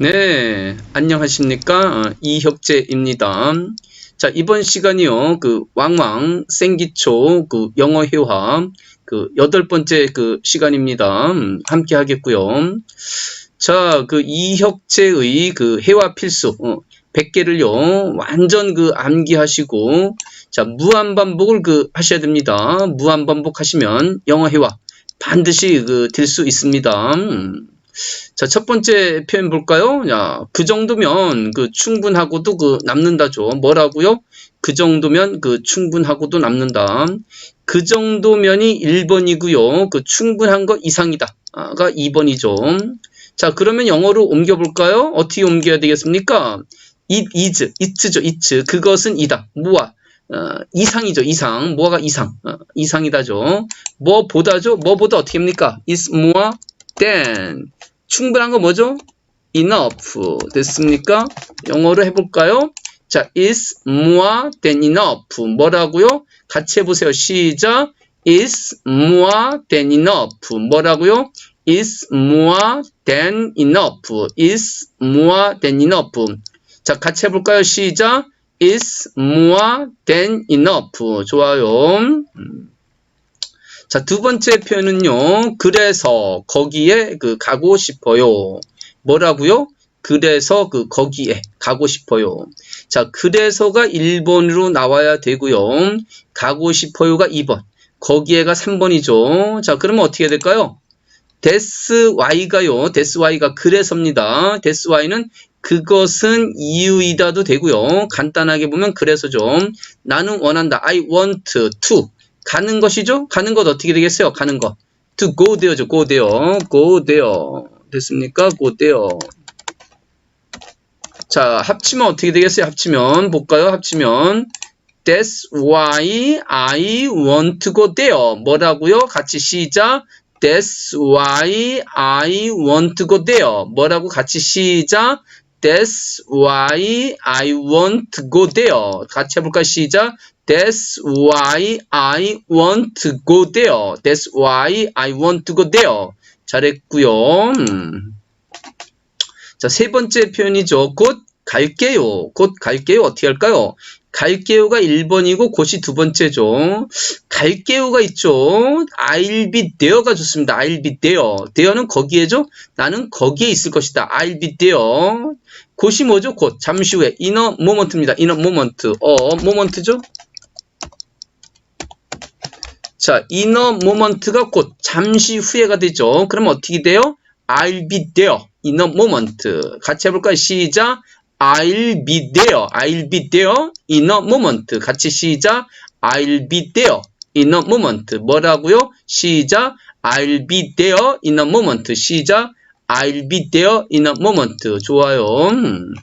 네, 안녕하십니까. 어, 이혁재입니다. 자, 이번 시간이요, 그, 왕왕, 생기초, 그, 영어 회화, 그, 여덟 번째 그 시간입니다. 음, 함께 하겠고요. 자, 그, 이혁재의 그, 회화 필수, 어, 100개를요, 완전 그, 암기하시고, 자, 무한 반복을 그, 하셔야 됩니다. 무한 반복 하시면, 영어 회화, 반드시 그, 될 수 있습니다. 음. 자, 첫 번째 표현 볼까요? 야, 그 정도면 그 충분하고도 그 남는다죠. 뭐라고요? 그 정도면 그 충분하고도 남는다. 그 정도면이 1번이고요. 그 충분한 것 이상이다가 2번이죠. 자, 그러면 영어로 옮겨 볼까요? 어떻게 옮겨야 되겠습니까? it is, it죠, it's. 그것은 이다. 뭐와? 어, 이상이죠, 이상. 뭐가 이상? 어, 이상이다죠. 뭐보다죠? 뭐보다 어떻게 합니까? is more than. 충분한 거 뭐죠? enough. 됐습니까? 영어로 해볼까요? 자, is more than enough. 뭐라고요? 같이 해보세요. 시작. is more than enough. 뭐라고요? is more than enough. is more than enough. 자, 같이 해볼까요? 시작. is more than enough. 좋아요. 음. 자, 두 번째 표현은요. 그래서 거기에 그 가고 싶어요. 뭐라고요? 그래서 그 거기에 가고 싶어요. 자, 그래서가 1번으로 나와야 되고요. 가고 싶어요가 2번. 거기에가 3번이죠. 자, 그러면 어떻게 될까요? 데스 y가요. 데스 y가 그래서입니다. 데스 y는 그것은 이유이다도 되고요. 간단하게 보면 그래서 좀 나는 원한다. I want to. 가는 것이죠? 가는 것 어떻게 되겠어요? 가는 것. to go there죠. go there. go there. 됐습니까? go there. 자, 합치면 어떻게 되겠어요? 합치면 볼까요? 합치면 That's why I want to go there. 뭐라고요? 같이 시작. That's why I want to go there. 뭐라고 같이 시작. That's why I want to go there. 같이 해볼까? 시작. That's why I want to go there. That's why I want to go there. 잘했고요. 음. 자, 세 번째 표현이죠. 곧 갈게요. 곧 갈게요. 어떻게 할까요? 갈게요가 1번이고 곧이 두 번째죠. 갈게요가 있죠. I'll be there가 좋습니다. I'll be there. there는 거기에죠. 나는 거기에 있을 것이다. I'll be there. 곧이 뭐죠? 곧 잠시 후에 in a moment입니다. in a moment. 어, moment죠. 자, in a moment가 곧 잠시 후에가 되죠. 그럼 어떻게 돼요? I'll be there in a moment. 같이 해볼까요? 시작. I'll be there. I'll be there in a moment. 같이 시작. I'll be there in a moment. 뭐라고요? 시작. I'll be there in a moment. 시작. I'll be there in a moment. 좋아요. 음.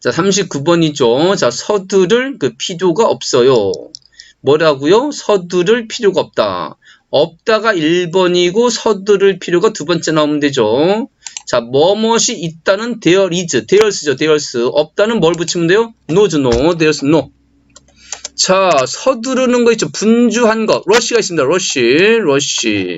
자, 39번이죠. 자, 서두를 그 필요가 없어요. 뭐라고요? 서두를 필요가 없다. 없다가 1번이고 서두를 필요가 두 번째 나오면 되죠. 자, 뭐뭇이 있다는 there is, there's죠, there's. 없다는 뭘 붙이면 돼요? no's, no, there's no. 자, 서두르는 거 있죠. 분주한 거. rush가 있습니다. rush, rush.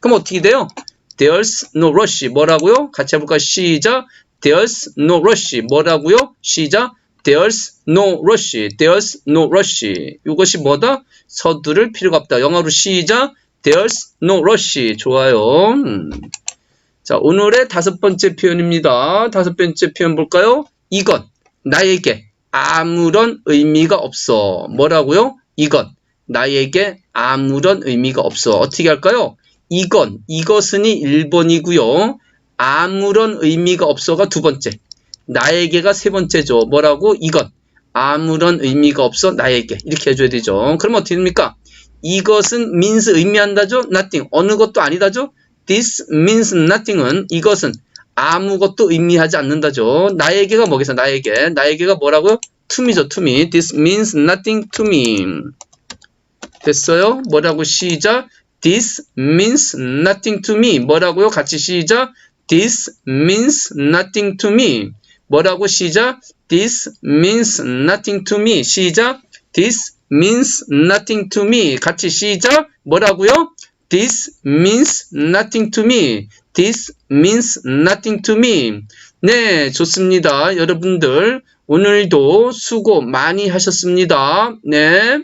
그럼 어떻게 돼요? There's no rush. 뭐라고요? 같이 해볼까? 시작. There's no rush. 뭐라고요? 시작. There's no rush. There's no rush. 이것이 뭐다? 서두를 필요가 없다. 영어로 시작. There's no rush. 좋아요. 음. 자, 오늘의 다섯 번째 표현입니다. 다섯 번째 표현 볼까요? 이건 나에게 아무런 의미가 없어. 뭐라고요? 이건 나에게 아무런 의미가 없어. 어떻게 할까요? 이건, 이것은이 1번이고요. 아무런 의미가 없어가 두 번째. 나에게가 세 번째죠. 뭐라고? 이건 아무런 의미가 없어 나에게 이렇게 해줘야 되죠. 그럼 어떻게 됩니까? 이것은 means 의미한다죠? nothing 어느 것도 아니다죠? This means nothing은 이것은 아무것도 의미하지 않는다죠. 나에게가 뭐겠어? 나에게 나에게가 뭐라고요? to me죠. to me. this means nothing to me. 됐어요? 뭐라고 시작? this means nothing to me. 뭐라고요? 같이 시작. this means nothing to me. 뭐라고 시작? This means nothing to me. 시작. This means nothing to me. 같이 시작. 뭐라고요? This means nothing to me. This means nothing to me. 네, 좋습니다. 여러분들, 오늘도 수고 많이 하셨습니다. 네.